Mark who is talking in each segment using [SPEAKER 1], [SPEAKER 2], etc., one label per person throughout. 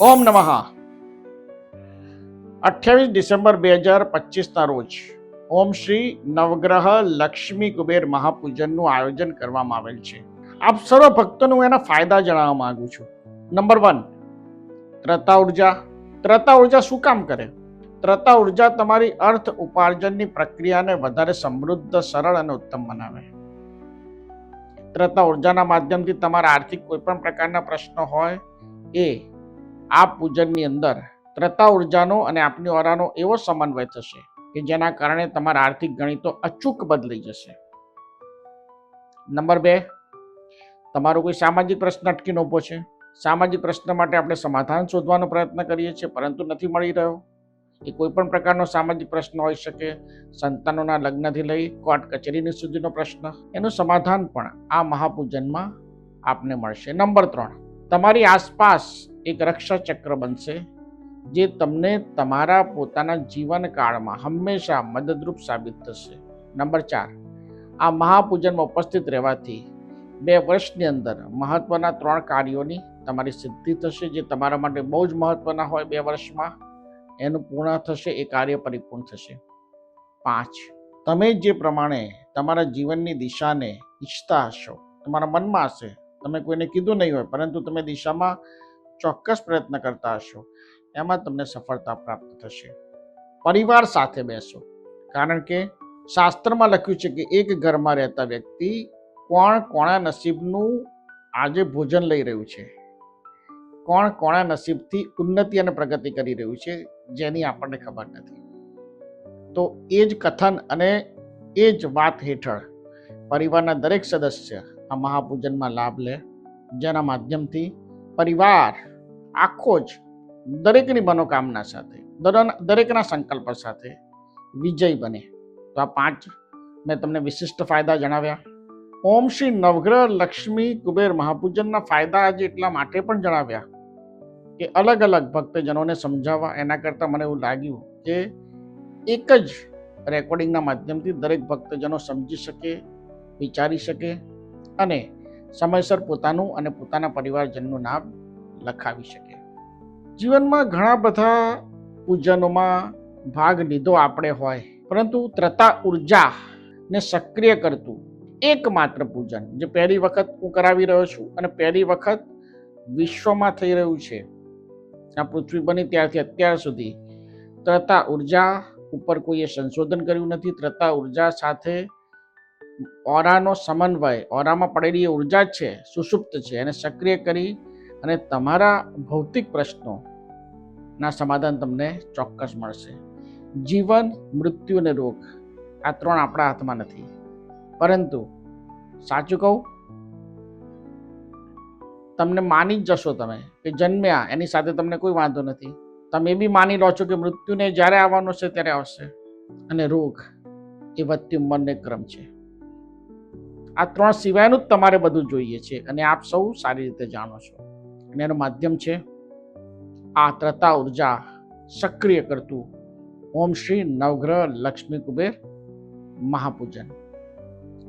[SPEAKER 1] ઓમ નમઃ. અઠ્યાવીસ ડિસેમ્બર બે હજાર પચીસના રોજ ઓમ શ્રી નવગ્રહ લક્ષ્મી કુબેર મહાપૂજનનું આયોજન કરવામાં આવેલ છે. આપ સર્વ ભક્તોને હું એના ફાયદા જણાવવા માંગુ છું. નંબર વન, ત્રતા ઊર્જા. ત્રતા ઊર્જા શું કામ કરે? ત્રતા ઊર્જા તમારી અર્થ ઉપાર્જનની પ્રક્રિયાને વધારે સમૃદ્ધ, સરળ અને ઉત્તમ બનાવે. ત્રતા ઉર્જાના માધ્યમથી તમારા આર્થિક કોઈ પણ પ્રકારના પ્રશ્નો હોય, એ આ પૂજનની અંદર ત્રતા ઉર્જાનો અને આપની ઓરાનો એવો સમન્વય થશે કે જેના કારણે તમારા આર્થિક ગણિતો અચૂક બદલાઈ જશે. નંબર બે, તમારો કોઈ સામાજિક પ્રશ્ન અટકીને ઊભો છે? સામાજિક પ્રશ્ન માટે આપણે સમાધાન શોધવાનો પ્રયત્ન કરીએ છીએ, પરંતુ નથી મળી રહ્યો. એ કોઈ પણ પ્રકારનો સામાજિક પ્રશ્ન હોઈ શકે, સંતાનોના લગ્નથી લઈ કોર્ટ કચેરીની સુધીનો પ્રશ્ન, એનું સમાધાન પણ આ મહાપૂજનમાં આપને મળશે. નંબર ત્રણ, તમારી આસપાસ એક રક્ષા ચક્ર બનશે જે તમને તમારા પોતાના જીવનકાળમાં હંમેશા મદદરૂપ સાબિત થશે. નંબર ચાર, આ મહાપૂજનમાં ઉપસ્થિત રહેવાથી બે વર્ષની અંદર મહત્વના ત્રણ કાર્યોની તમારી સિદ્ધિ થશે જે તમારા માટે બહુ જ મહત્વના હોય બે વર્ષમાં. એનું પૂર્ણ થશે, એ કાર્ય પરિપૂર્ણ થશે. પાંચ, તમે જે પ્રમાણે તમારા જીવનની દિશાને ઈચ્છતા હશો, તમારા મનમાં હશે, તમે કોઈને કીધું નહીં હોય, પરંતુ તમે દિશામાં ચોક્કસ પ્રયત્ન કરતા હશો. એમાં તમને સફળતા પ્રાપ્ત થશે. પરિવાર સાથે બેસો. કારણ કે શાસ્ત્રમાં લખ્યું છે કે એક ઘરમાં રહેતા વ્યક્તિ કોણ કોણા નસીબનું આજે ભોજન લઈ રહ્યું છે. કોણ કોણા નસીબથી ઉન્નતિ અને પ્રગતિ કરી રહ્યું છે જેની આપણને ખબર નથી. તો એ જ કથન અને એ જ વાત હેઠળ પરિવારના દરેક સદસ્ય આ મહાપૂજનમાં લાભ લે. જેના માધ્યમથી પરિવાર આખો જ દરેકની મનોકામના સાથે દરેકના સંકલ્પ સાથે વિજય બને. તો આ પાંચ મેં તમને વિશિષ્ટ ફાયદા જણાવ્યા. ઓમ શ્રી નવગ્રહ લક્ષ્મી કુબેર મહાપૂજનના ફાયદા આજે એટલા માટે પણ જણાવ્યા કે અલગ અલગ ભક્તજનોને સમજાવવા, એના કરતાં મને એવું લાગ્યું કે એક જ રેકોર્ડિંગના માધ્યમથી દરેક ભક્તજનો સમજી શકે, વિચારી શકે અને સમયસર પોતાનું અને પોતાના પરિવારજનનું નામ લખાવી શકે. જીવનમાં ઘણા બધા પૂજનોમાં ભાગ લીધો આપણે હોય, પરંતુ ત્રતા ઊર્જા ને સક્રિય કરતું એકમાત્ર પૂજન, જે પહેલી વખત હું કરાવી રહ્યો છું અને પહેલી વખત વિશ્વમાં થઈ રહ્યું છે. આ પૃથ્વી બની ત્યારથી અત્યાર સુધી ત્રતા ઊર્જા ઉપર કોઈએ સંશોધન કર્યું નથી. ત્રતા ઊર્જા સાથે ઓરાનો સમન્વય ઓરામાં પડેલી ઊર્જા છે, સુષુપ્ત છે, એને સક્રિય કરી અને તમારા ભૌતિક પ્રશ્નોના સમાધાન તમને ચોક્કસ મળશે. જીવન, મૃત્યુ અને રોગ આ ત્રણ આપણા હાથમાં નથી. પરંતુ સાચું કહું? તમને માની જ જશો તમે કે જન્મ્યા, એની સાથે તમને કોઈ વાંધો નથી. તમે બી માની લો છો કે મૃત્યુને જ્યારે આવવાનું છે ત્યારે આવશે. અને રોગ એ વધતી ઉંમરને ક્રમ છે. આ ત્રણ સિવાયનું જ તમારે બધું જોઈએ છે અને આપ સૌ સારી રીતે જાણો છો. અને એનું માધ્યમ છે આ ત્રતા ઊર્જા સક્રિય કરતું ઓમ શ્રી નવગ્રહ લક્ષ્મી કુબેર મહાપૂજન.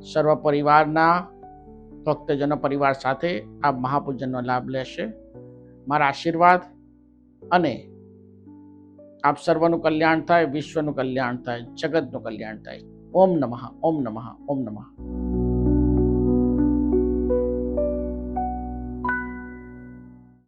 [SPEAKER 1] સર્વ પરિવારના ભક્તજનો પરિવાર સાથે આ મહાપૂજનનો લાભ લેશે. મારા આશીર્વાદ અને આપ સર્વનું કલ્યાણ થાય, વિશ્વનું કલ્યાણ થાય, જગતનું કલ્યાણ થાય. ઓમ નમઃ ઓમ નમઃ ઓમ નમઃ.